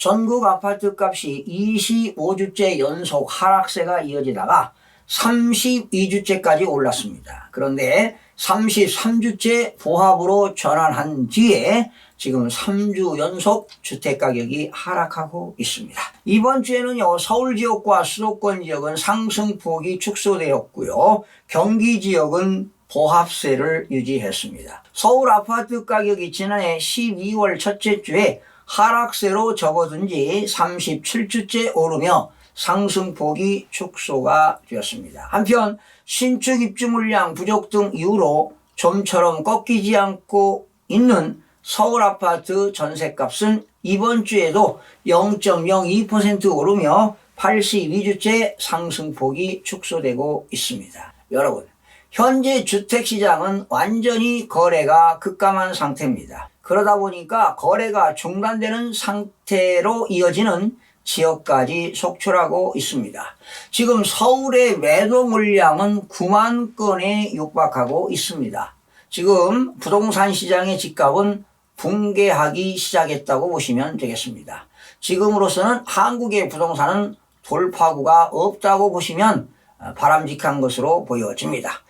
전국 아파트 값이 25주째 연속 하락세가 이어지다가 32주째까지 올랐습니다. 그런데 33주째 보합으로 전환한 뒤에 지금 3주 연속 주택가격이 하락하고 있습니다. 이번 주에는요, 서울 지역과 수도권 지역은 상승폭이 축소되었고요. 경기 지역은 보합세를 유지했습니다. 서울 아파트 가격이 지난해 12월 첫째 주에 하락세로 접어든 지 37주째 오르며 상승폭이 축소가 되었습니다. 한편 신축 입주 물량 부족 등 이유로 좀처럼 꺾이지 않고 있는 서울 아파트 전세값은 이번 주에도 0.02% 오르며 82주째 상승폭이 축소되고 있습니다. 여러분, 현재 주택시장은 완전히 거래가 급감한 상태입니다. 그러다 보니까 거래가 중단되는 상태로 이어지는 지역까지 속출하고 있습니다. 지금 서울의 매도 물량은 9만 건에 육박하고 있습니다. 지금 부동산 시장의 집값은 붕괴하기 시작했다고 보시면 되겠습니다. 지금으로서는 한국의 부동산은 돌파구가 없다고 보시면 어, 바람직한 것으로 보여집니다.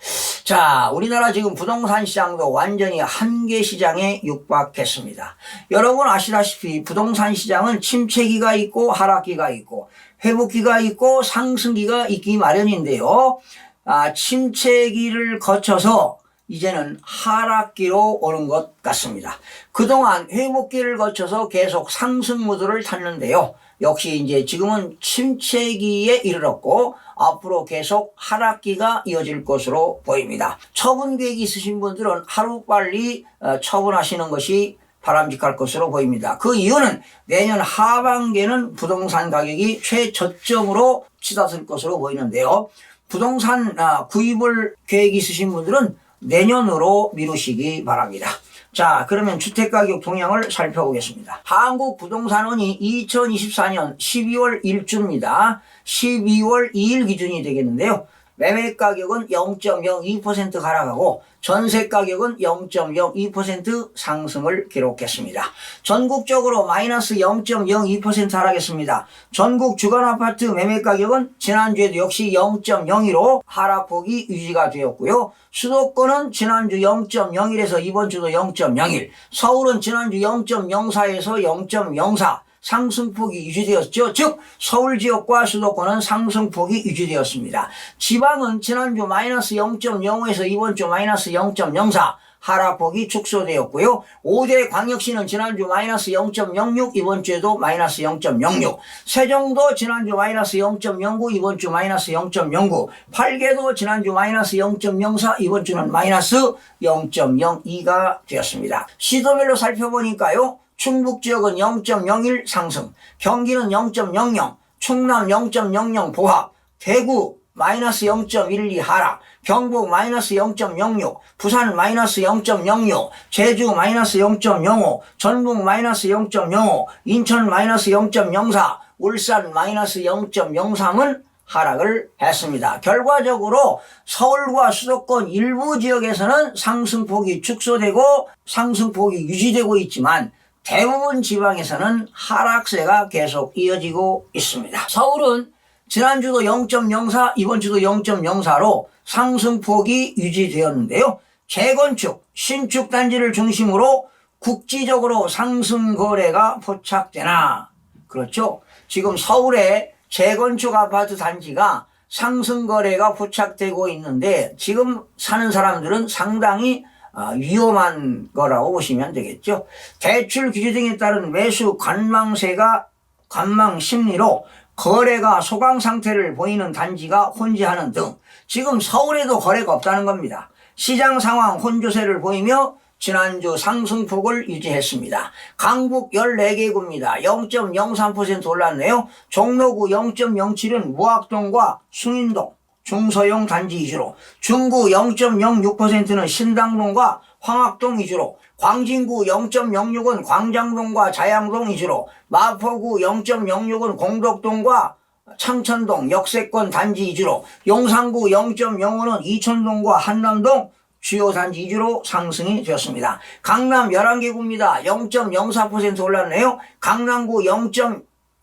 자, 우리나라 지금 부동산 시장도 완전히 한계 시장에 육박했습니다. 여러분 아시다시피 부동산 시장은 침체기가 있고 하락기가 있고 회복기가 있고 상승기가 있기 마련인데요. 아, 침체기를 거쳐서 이제는 하락기로 오는 것 같습니다. 그동안 회복기를 거쳐서 계속 상승 무드를 탔는데요. 역시 이제 지금은 침체기에 이르렀고 앞으로 계속 하락기가 이어질 것으로 보입니다. 처분 계획이 있으신 분들은 하루빨리 어, 처분하시는 것이 바람직할 것으로 보입니다. 그 이유는 내년 하반기에는 부동산 가격이 최저점으로 치닫을 것으로 보이는데요. 부동산 아, 구입을 계획이 있으신 분들은 내년으로 미루시기 바랍니다. 자, 그러면 주택가격 동향을 살펴보겠습니다. 한국 부동산원이 2024년 12월 1주입니다. 12월 2일 기준이 되겠는데요. 매매 가격은 0.02% 하락하고 전세 가격은 0.02% 상승을 기록했습니다. 전국적으로 마이너스 0.02% 하락했습니다. 전국 주간 아파트 매매 가격은 지난주에도 역시 0.02로 하락폭이 유지가 되었고요. 수도권은 지난주 0.01에서 이번 주도 0.01, 서울은 지난주 0.04에서 0.04, 상승폭이 유지되었죠. 즉 서울 지역과 수도권은 상승폭이 유지되었습니다. 지방은 지난주 마이너스 0.05에서 이번 주 마이너스 0.04 하락폭이 축소되었고요. 5대 광역시는 지난주 마이너스 0.06 이번 주에도 마이너스 0.06 세종도 지난주 마이너스 0.09 이번 주 마이너스 0.09 팔계도 지난주 마이너스 0.04 이번 주는 마이너스 0.02가 되었습니다. 시도별로 살펴보니까요. 충북 지역은 0.01 상승, 경기는 0.00, 충남 0.00 보합, 대구 마이너스 0.12 하락, 경북 마이너스 0.06, 부산 마이너스 0.06, 제주 마이너스 0.05, 전북 마이너스 0.05, 인천 마이너스 0.04, 울산 마이너스 0.03은 하락을 했습니다. 결과적으로 서울과 수도권 일부 지역에서는 상승폭이 축소되고 상승폭이 유지되고 있지만 대부분 지방에서는 하락세가 계속 이어지고 있습니다. 서울은 지난주도 0.04, 이번 주도 0.04로 상승폭이 유지되었는데요. 재건축, 신축 단지를 중심으로 국지적으로 상승 거래가 포착되나 그렇죠. 지금 서울에 재건축 아파트 단지가 상승 거래가 포착되고 있는데 지금 사는 사람들은 상당히 아, 위험한 거라고 보시면 되겠죠. 대출 규제 등에 따른 매수 관망세가 관망 심리로 거래가 소강 상태를 보이는 단지가 혼재하는 등 지금 서울에도 거래가 없다는 겁니다. 시장 상황 혼조세를 보이며 지난주 상승폭을 유지했습니다. 강북 14개구입니다. 0.03% 올랐네요. 종로구 0.07은 무학동과 숭인동, 중소형 단지 위주로 중구 0.06%는 신당동과 황학동 위주로 광진구 0.06은 광장동과 자양동 위주로 마포구 0.06은 공덕동과 창천동 역세권 단지 위주로 용산구 0.05는 이천동과 한남동 주요 단지 위주로 상승이 되었습니다. 강남 11개 구입니다. 0.04% 올랐네요. 강남구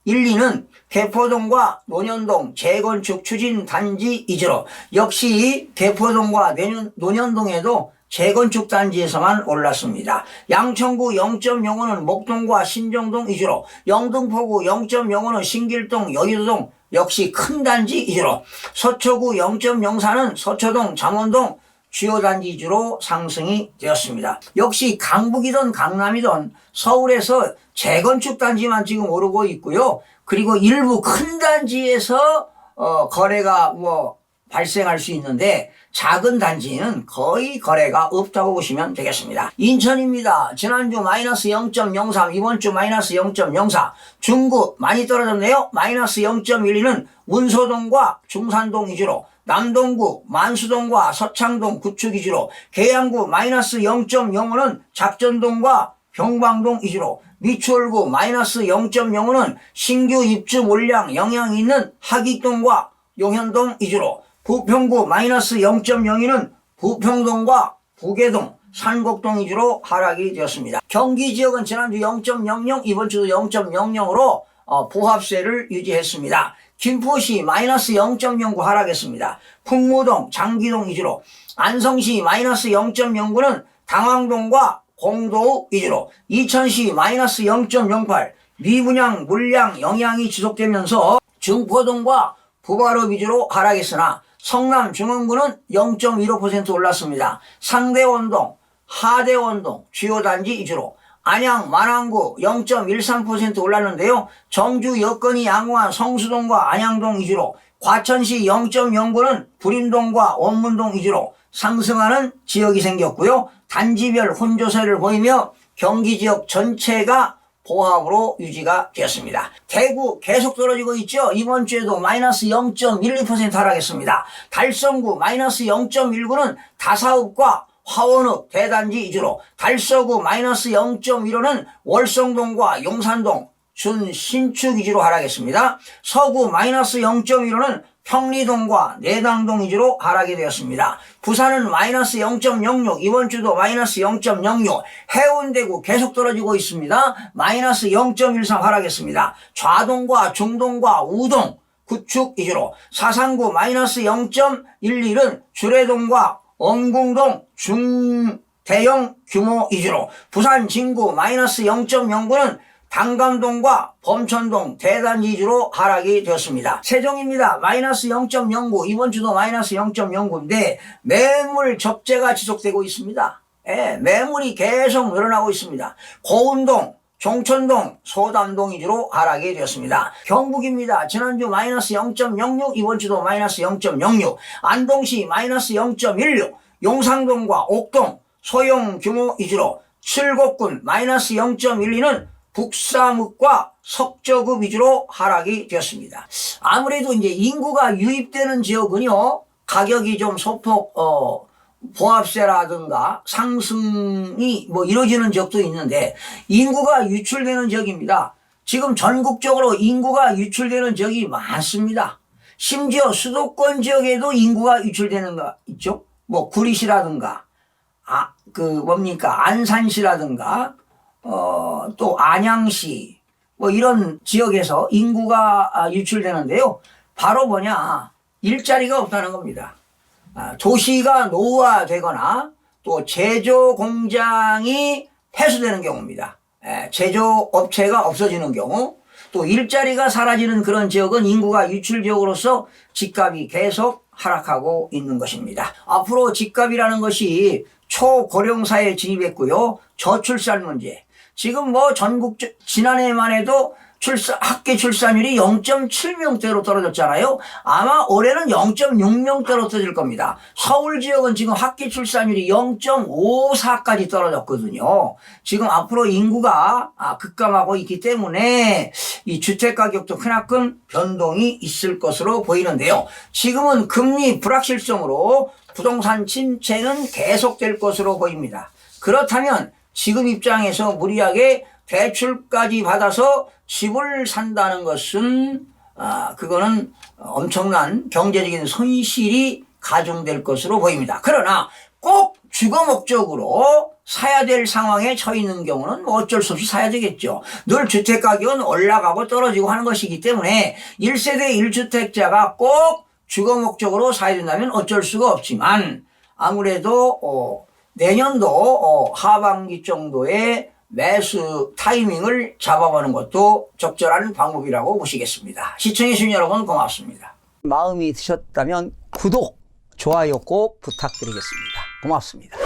0.12는 개포동과 논현동 재건축 추진 단지 위주로 역시 개포동과 논현- 논현동에도 재건축 단지에서만 올랐습니다. 양천구 0.05는 목동과 신정동 위주로, 영등포구 0.05는 신길동, 여의도동 역시 큰 단지 위주로, 서초구 0.04는 서초동, 잠원동 주요 단지 위주로 상승이 되었습니다. 역시 강북이든 강남이든 서울에서 재건축 단지만 지금 오르고 있고요. 그리고 일부 큰 단지에서 어, 거래가 뭐 발생할 수 있는데 작은 단지는 거의 거래가 없다고 보시면 되겠습니다. 인천입니다. 지난주 마이너스 0.03, 이번 주 마이너스 0.04. 중구 많이 떨어졌네요. 마이너스 0.12는 운소동과 중산동 위주로 남동구, 만수동과 서창동 구축 위주로 계양구 마이너스 0.05는 작전동과 병방동 위주로 미추홀구 마이너스 0.05는 신규 입주 물량 영향이 있는 하기동과 용현동 위주로 부평구 마이너스 0.02는 부평동과 부계동 산곡동 위주로 하락이 되었습니다. 경기 지역은 지난주 0.00 이번 주도 0.00으로 어, 보합세를 유지했습니다. 김포시 마이너스 0.09 하락했습니다. 풍무동, 장기동 위주로 안성시 마이너스 0.09는 당황동과 공도 위주로 이천시 마이너스 0.08 미분양 물량 영향이 지속되면서 중포동과 부바로 위주로 하락했으나 성남 중원구는 0.15% 올랐습니다. 상대원동, 하대원동 주요 단지 위주로 안양 만안구 0.13% 올랐는데요. 정주 여건이 양호한 성수동과 안양동 위주로 과천시 0.09는 불임동과 원문동 위주로 상승하는 지역이 생겼고요. 단지별 혼조세를 보이며 경기 지역 전체가 보합으로 유지가 되었습니다. 대구 계속 떨어지고 있죠. 이번 주에도 마이너스 0.12% 하락했습니다. 달성구 마이너스 0.19는 다사읍과 화원읍 대단지 위주로 달서구 마이너스 0.15는 월성동과 용산동 준 신축 위주로 하락했습니다. 서구 마이너스 0.15는 평리동과 내당동 위주로 하락이 되었습니다. 부산은 마이너스 0.06, 이번 주도 마이너스 0.06, 해운대구 계속 떨어지고 있습니다. 마이너스 0.13 하락했습니다. 좌동과 중동과 우동, 구축 위주로 사상구 마이너스 0.11은 주례동과 엄궁동 중대형 규모 위주로 부산 진구 마이너스 0.09는 당감동과 범천동 대단지 위주로 하락이 되었습니다. 세종입니다. 마이너스 0.09 이번 주도 마이너스 0.09인데 매물 적재가 지속되고 있습니다. 예, 매물이 계속 늘어나고 있습니다. 고운동 종천동, 소담동 위주로 하락이 되었습니다. 경북입니다. 지난주 마이너스 0.06, 이번 주도 마이너스 0.06, 안동시 마이너스 0.16, 용상동과 옥동, 소형 규모 위주로 칠곡군 마이너스 0.12는 북사묵과 석저급 위주로 하락이 되었습니다. 아무래도 이제 인구가 유입되는 지역은요, 가격이 좀 소폭, 어, 보합세라든가 상승이 뭐 이루어지는 지역도 있는데 인구가 유출되는 지역입니다. 지금 전국적으로 인구가 유출되는 지역이 많습니다. 심지어 수도권 지역에도 인구가 유출되는 거 있죠. 뭐 구리시라든가 아 그 뭡니까 안산시라든가 어 또 안양시 뭐 이런 지역에서 인구가 아, 유출되는데요. 바로 뭐냐 일자리가 없다는 겁니다. 아, 도시가 노후화되거나 또 제조 공장이 폐수되는 경우입니다. 에, 제조업체가 없어지는 경우 또 일자리가 사라지는 그런 지역은 인구가 유출 지역으로서 집값이 계속 하락하고 있는 것입니다. 앞으로 집값이라는 것이 초고령사에 진입했고요. 저출산 문제. 지금 뭐 전국 지난해만 해도 출산 학계 출산율이 0.7명대로 떨어졌잖아요. 아마 올해는 0.6명대로 떨어질 겁니다. 서울 지역은 지금 학계 출산율이 0.54까지 떨어졌거든요. 지금 앞으로 인구가 아, 급감하고 있기 때문에 이 주택 가격도 크나큰 변동이 있을 것으로 보이는데요. 지금은 금리 불확실성으로 부동산 침체는 계속될 것으로 보입니다. 그렇다면 지금 입장에서 무리하게 대출까지 받아서 집을 산다는 것은 아 그거는 엄청난 경제적인 손실이 가중될 것으로 보입니다. 그러나 꼭 주거 목적으로 사야 될 상황에 처해 있는 경우는 뭐 어쩔 수 없이 사야 되겠죠. 늘 주택 가격은 올라가고 떨어지고 하는 것이기 때문에 1세대 1주택자가 꼭 주거 목적으로 사야 된다면 어쩔 수가 없지만 아무래도 어, 내년도 어, 하반기 정도의 매수 타이밍을 잡아보는 것도 적절한 방법이라고 보시겠습니다. 시청해주신 여러분 고맙습니다. 마음이 드셨다면 구독, 좋아요 꼭 부탁드리겠습니다. 고맙습니다.